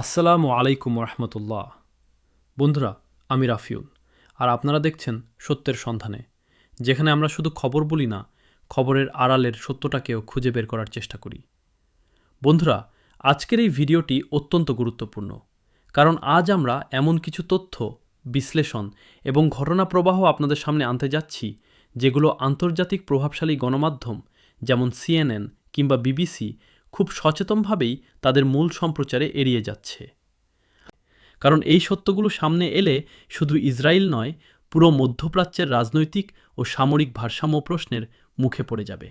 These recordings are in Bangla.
আসসালামু আলাইকুম রহমতুল্লাহ বন্ধুরা, আমি রাফিউল। আর আপনারা দেখছেন সত্যের সন্ধানে, যেখানে আমরা শুধু খবর বলি না, খবরের আড়ালের সত্যটাকেও খুঁজে বের করার চেষ্টা করি। বন্ধুরা, আজকের এই ভিডিওটি অত্যন্ত গুরুত্বপূর্ণ, কারণ আজ আমরা এমন কিছু তথ্য, বিশ্লেষণ এবং ঘটনা প্রবাহ আপনাদের সামনে আনতে যাচ্ছি, যেগুলো আন্তর্জাতিক প্রভাবশালী গণমাধ্যম, যেমন সিএনএন কিংবা বিবিসি খুব সচেতনভাবেই তাদের মূল সম্প্রচারে এড়িয়ে যাচ্ছে। কারণ এই সত্যগুলো সামনে এলে শুধু ইসরায়েল নয়, পুরো মধ্যপ্রাচ্যের রাজনৈতিক ও সামরিক ভারসাম্য প্রশ্নের মুখে পড়ে যাবে।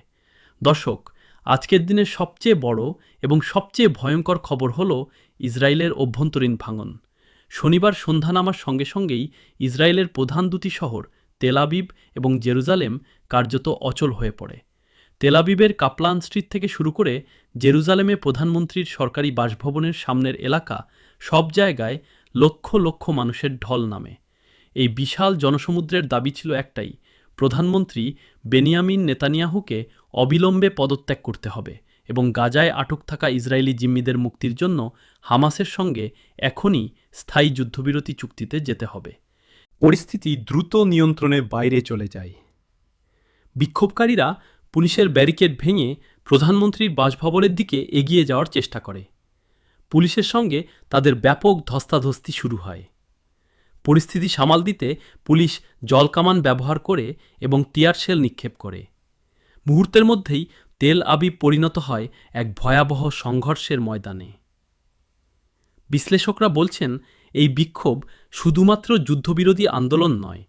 দর্শক, আজকের দিনের সবচেয়ে বড় এবং সবচেয়ে ভয়ঙ্কর খবর হল ইসরায়েলের অভ্যন্তরীণ ভাঙন। শনিবার সন্ধ্যা নামার সঙ্গে সঙ্গেই ইসরায়েলের প্রধান দুটি শহর তেলাবিব এবং জেরুজালেম, কার্যত অচল হয়ে পড়ে। তেলাবিবের কাপলান স্ট্রিট থেকে শুরু করে জেরুজালেমে প্রধানমন্ত্রীর সরকারি বাসভবনের সামনের এলাকা সব জায়গায় লক্ষ লক্ষ মানুষের ঢল নামে। এই বিশাল জনসমুদ্রের দাবি ছিল একটাই, প্রধানমন্ত্রী বেনিয়ামিন নেতানিয়াহুকে অবিলম্বে পদত্যাগ করতে হবে এবং গাজায় আটক থাকা ইসরায়েলি জিম্মিদের মুক্তির জন্য হামাসের সঙ্গে এখনই স্থায়ী যুদ্ধবিরতি চুক্তিতে যেতে হবে। পরিস্থিতি দ্রুত নিয়ন্ত্রণের বাইরে চলে যায়। বিক্ষোভকারীরা পুলিশের ব্যারিকেড ভেঙে প্রধানমন্ত্রীর বাসভবনের দিকে এগিয়ে যাওয়ার চেষ্টা করে। পুলিশের সঙ্গে তাদের ব্যাপক ধস্তাধস্তি শুরু হয়। পরিস্থিতি সামাল দিতে পুলিশ জলকামান ব্যবহার করে এবং টিয়ার শেল নিক্ষেপ করে। মুহূর্তের মধ্যেই তেল আবিব পরিণত হয় এক ভয়াবহ সংঘর্ষের ময়দানে। বিশ্লেষকরা বলছেন, এই বিক্ষোভ শুধুমাত্র যুদ্ধবিরোধী আন্দোলন নয়,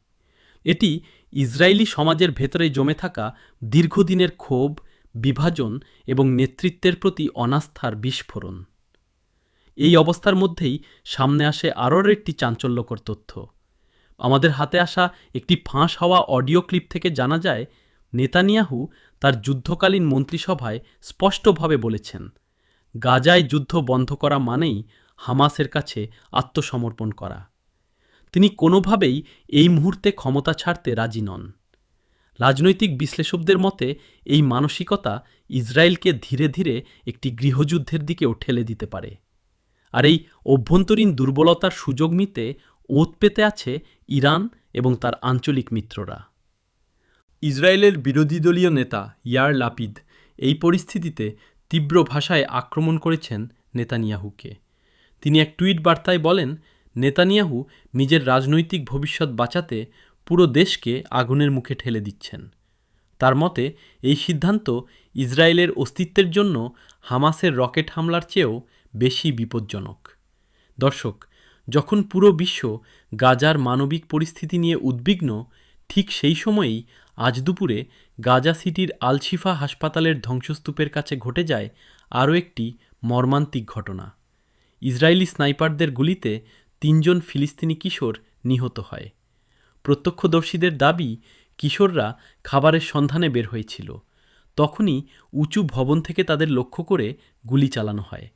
এটি ইসরায়েলি সমাজের ভেতরে জমে থাকা দীর্ঘদিনের ক্ষোভ বিভাজন এবং নেতৃত্বের প্রতি অনাস্থার বিস্ফোরণ। এই অবস্থার মধ্যেই সামনে আসে আরও একটি চাঞ্চল্যকর তথ্য। আমাদের হাতে আসা একটি ফাঁস হওয়া অডিও ক্লিপ থেকে জানা যায়, নেতানিয়াহু তার যুদ্ধকালীন মন্ত্রিসভায় স্পষ্টভাবে বলেছেন, গাজায় যুদ্ধ বন্ধ করা মানেই হামাসের কাছে আত্মসমর্পণ করা। তিনি কোনোভাবেই এই মুহূর্তে ক্ষমতা ছাড়তে রাজি নন। রাজনৈতিক বিশ্লেষকদের মতে, এই মানসিকতা ইসরায়েলকে ধীরে ধীরে একটি গৃহযুদ্ধের দিকেও ঠেলে দিতে পারে। আর এই অভ্যন্তরীণ দুর্বলতার সুযোগ নিতে ওত পেতে আছে ইরান এবং তার আঞ্চলিক মিত্ররা। ইসরায়েলের বিরোধী দলীয় নেতা ইয়ার লাপিদ এই পরিস্থিতিতে তীব্র ভাষায় আক্রমণ করেছেন নেতানিয়াহুকে। তিনি এক টুইট বার্তায় বলেন, নেতানিয়াহু নিজের রাজনৈতিক ভবিষ্যৎ বাঁচাতে পুরো দেশকে আগুনের মুখে ঠেলে দিচ্ছেন। তার মতে, এই সিদ্ধান্ত ইসরায়েলের অস্তিত্বের জন্য হামাসের রকেট হামলার চেয়েও বেশি বিপজ্জনক। দর্শক, যখন পুরো বিশ্ব গাজার মানবিক পরিস্থিতি নিয়ে উদ্বিগ্ন, ঠিক সেই সময়েই আজ দুপুরে গাজা সিটির আলশিফা হাসপাতালের ধ্বংসস্তূপের কাছে ঘটে যায় আরও একটি মর্মান্তিক ঘটনা। ইসরায়েলি স্নাইপারদের গুলিতে তিনজন ফিলিস্তিনি কিশোর নিহত হয়। প্রত্যক্ষদর্শীদের দাবি, কিশোররা খাবারের সন্ধানে বের হয়েছিল। তখনই উঁচু ভবন থেকে তাদের লক্ষ্য করে গুলি চালানো হয়।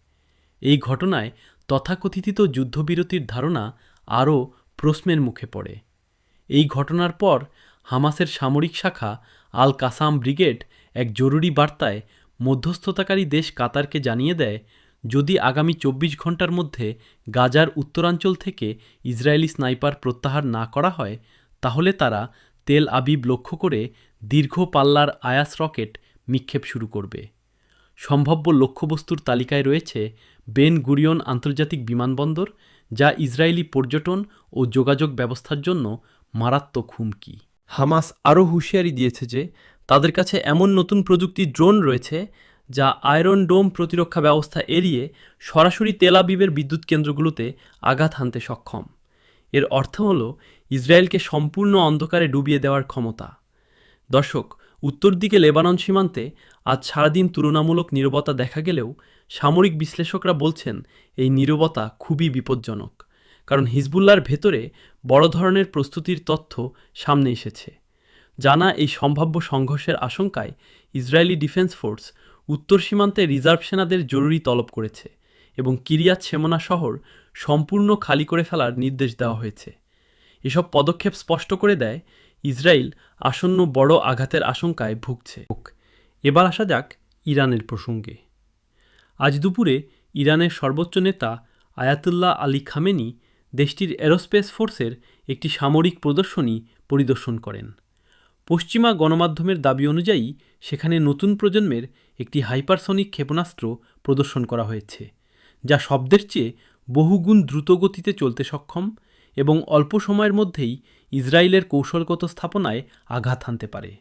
এই ঘটনায় তথাকথিত যুদ্ধবিরতির ধারণা আরও প্রশ্নের মুখে পড়ে। এই ঘটনার পর হামাসের সামরিক শাখা আল কাসাম ব্রিগেড এক জরুরি বার্তায় মধ্যস্থতাকারী দেশ কাতারকে জানিয়ে দেয়, যদি আগামী চব্বিশ ঘণ্টার মধ্যে গাজার উত্তরাঞ্চল থেকে ইসরায়েলি স্নাইপার প্রত্যাহার না করা হয় তাহলে তারা তেল আবিব লক্ষ্য করে দীর্ঘ পাল্লার আয়াস রকেট নিক্ষেপ শুরু করবে। সম্ভাব্য লক্ষ্যবস্তুর তালিকায় রয়েছে বেন গুরিয়ন আন্তর্জাতিক বিমানবন্দর, যা ইসরায়েলি পর্যটন ও যোগাযোগ ব্যবস্থার জন্য মারাত্মক হুমকি। হামাস আরও হুঁশিয়ারি দিয়েছে যে, তাদের কাছে এমন নতুন প্রযুক্তি ড্রোন রয়েছে, যা আয়রন ডোম প্রতিরক্ষা ব্যবস্থা এড়িয়ে সরাসরি তেলাবিবের বিদ্যুৎ কেন্দ্রগুলোতে আঘাত হানতে সক্ষম। এর অর্থ হল ইসরায়েলকে সম্পূর্ণ অন্ধকারে ডুবিয়ে দেওয়ার ক্ষমতা। দর্শক, উত্তর দিকে লেবানন সীমান্তে আজ সারাদিন তুলনামূলক নীরবতা দেখা গেলেও সামরিক বিশ্লেষকরা বলছেন এই নীরবতা খুবই বিপজ্জনক, কারণ হিজবুল্লার ভেতরে বড় ধরনের প্রস্তুতির তথ্য সামনে এসেছে। জানা এই সম্ভাব্য সংঘর্ষের আশঙ্কায় ইসরায়েলি ডিফেন্স ফোর্স উত্তর সীমান্তে রিজার্ভ সেনাদের জরুরি তলব করেছে এবং কিরিয়াত সেমনা শহর সম্পূর্ণ খালি করে ফেলার নির্দেশ দেওয়া হয়েছে। এসব পদক্ষেপ স্পষ্ট করে দেয়, ইসরায়েল আসন্ন বড় আঘাতের আশঙ্কায় ভুগছে। এবার আসা যাক ইরানের প্রসঙ্গে। আজ দুপুরে ইরানের সর্বোচ্চ নেতা আয়াতুল্লাহ আলী খামেনি দেশটির এরোস্পেস ফোর্সের একটি সামরিক প্রদর্শনী পরিদর্শন করেন। পশ্চিমা গণমাধ্যমের দাবি অনুযায়ী সেখানে নতুন প্রজন্মের একটি হাইপারসনিক ক্ষেপণাস্ত্র প্রদর্শন করা হয়েছে, যা শব্দের চেয়ে বহুগুণ দ্রুতগতিতে চলতে সক্ষম এবং অল্প সময়ের মধ্যেই ইসরায়েলের কৌশলগত স্থাপনায় আঘাত হানতে পারে।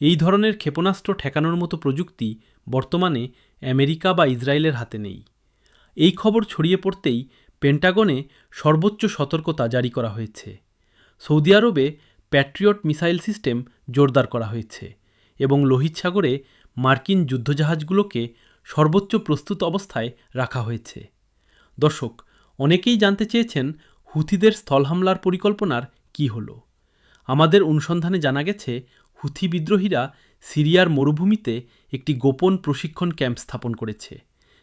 এই ধরনের ক্ষেপণাস্ত্র ঠেকানোর মতো প্রযুক্তি বর্তমানে আমেরিকা বা ইসরায়েলের হাতে নেই। এই খবর ছড়িয়ে পড়তেই পেন্টাগনে সর্বোচ্চ সতর্কতা জারি করা হয়েছে। সৌদি আরবে প্যাট্রিয়ট মিসাইল সিস্টেম জোরদার করা হয়েছে এবং লোহিত সাগরে মার্কিন যুদ্ধজাহাজগুলোকে সর্বোচ্চ প্রস্তুত অবস্থায় রাখা হয়েছে। দর্শক, অনেকেই জানতে চেয়েছেন হুথিদের স্থল হামলার পরিকল্পনার কি হলো? আমাদের অনুসন্ধানে জানা গেছে, হুথি বিদ্রোহীরা সিরিয়ার মরুভূমিতে একটি গোপন প্রশিক্ষণ ক্যাম্প স্থাপন করেছে,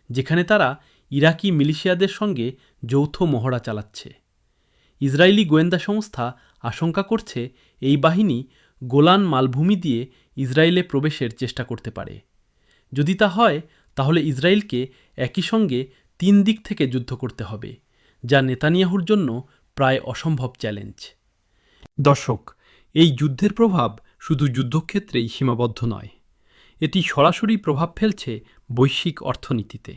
যেখানে তারা ইরাকি মিলিশিয়াদের সঙ্গে যৌথ মহড়া চালাচ্ছে। ইসরায়েলি গোয়েন্দা সংস্থা আশঙ্কা করছে এই বাহিনী গোলান মালভূমি দিয়ে ইসরায়েলে প্রবেশের চেষ্টা করতে পারে। যদি তা হয়, তাহলে ইসরায়েলকে একই সঙ্গে তিন দিক থেকে যুদ্ধ করতে হবে। যা নেতানিয়াহুর জন্য প্রায় অসম্ভব চ্যালেঞ্জ। দর্শক, এই যুদ্ধের প্রভাব শুধু যুদ্ধক্ষেত্রেই সীমাবদ্ধ নয়, এটি সরাসরি প্রভাব ফেলছে বৈশ্বিক অর্থনীতিতে।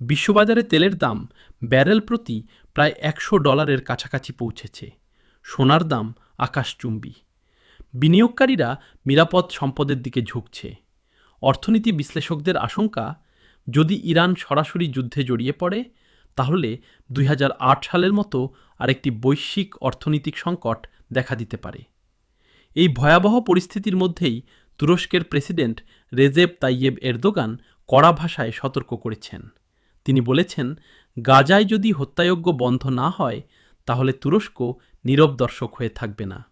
বিশ্ববাজারে তেলের দাম ব্যারেল প্রতি প্রায় একশো ডলারের কাছাকাছি পৌঁছেছে, সোনার দাম আকাশচুম্বী। বিনিয়োগকারীরা নিরাপদ সম্পদের দিকে ঝুঁকছে। অর্থনীতি বিশ্লেষকদের আশঙ্কা, যদি ইরান সরাসরি যুদ্ধে জড়িয়ে পড়ে তাহলে দুই হাজার আট সালের মতো আরেকটি বৈশ্বিক অর্থনৈতিক সংকট দেখা দিতে পারে। এই ভয়াবহ পরিস্থিতির মধ্যেই তুরস্কের প্রেসিডেন্ট রেজেব তাইয়েব এরদোগান কড়া ভাষায় সতর্ক করেছেন। তিনি বলেছেন, গাজায় যদি হত্যাযজ্ঞ বন্ধ না হয়, তাহলে তুরস্ক নীরব দর্শক হয়ে থাকবে না।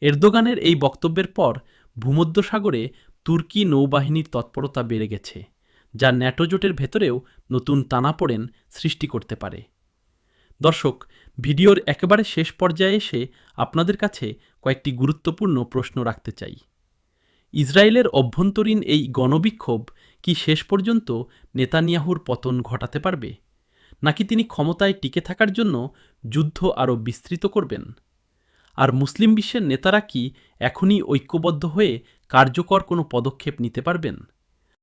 এরদোগানের এই বক্তব্যের পর ভূমধ্যসাগরে তুর্কি নৌবাহিনীর তৎপরতা বেড়ে গেছে। যা ন্যাটো জোটের ভেতরেও নতুন টানাপোড়েন সৃষ্টি করতে পারে। দর্শক, ভিডিওর একেবারে শেষ পর্যায়ে এসে আপনাদের কাছে কয়েকটি গুরুত্বপূর্ণ প্রশ্ন রাখতে চাই। ইসরায়েলের অভ্যন্তরীণ এই গণবিক্ষোভ কি শেষ পর্যন্ত নেতানিয়াহুর পতন ঘটাতে পারবে? নাকি তিনি ক্ষমতায় টিকে থাকার জন্য যুদ্ধ আরও বিস্তৃত করবেন? আর মুসলিম বিশ্বের নেতারা কি এখনই ঐক্যবদ্ধ হয়ে কার্যকর কোনো পদক্ষেপ নিতে পারবেন?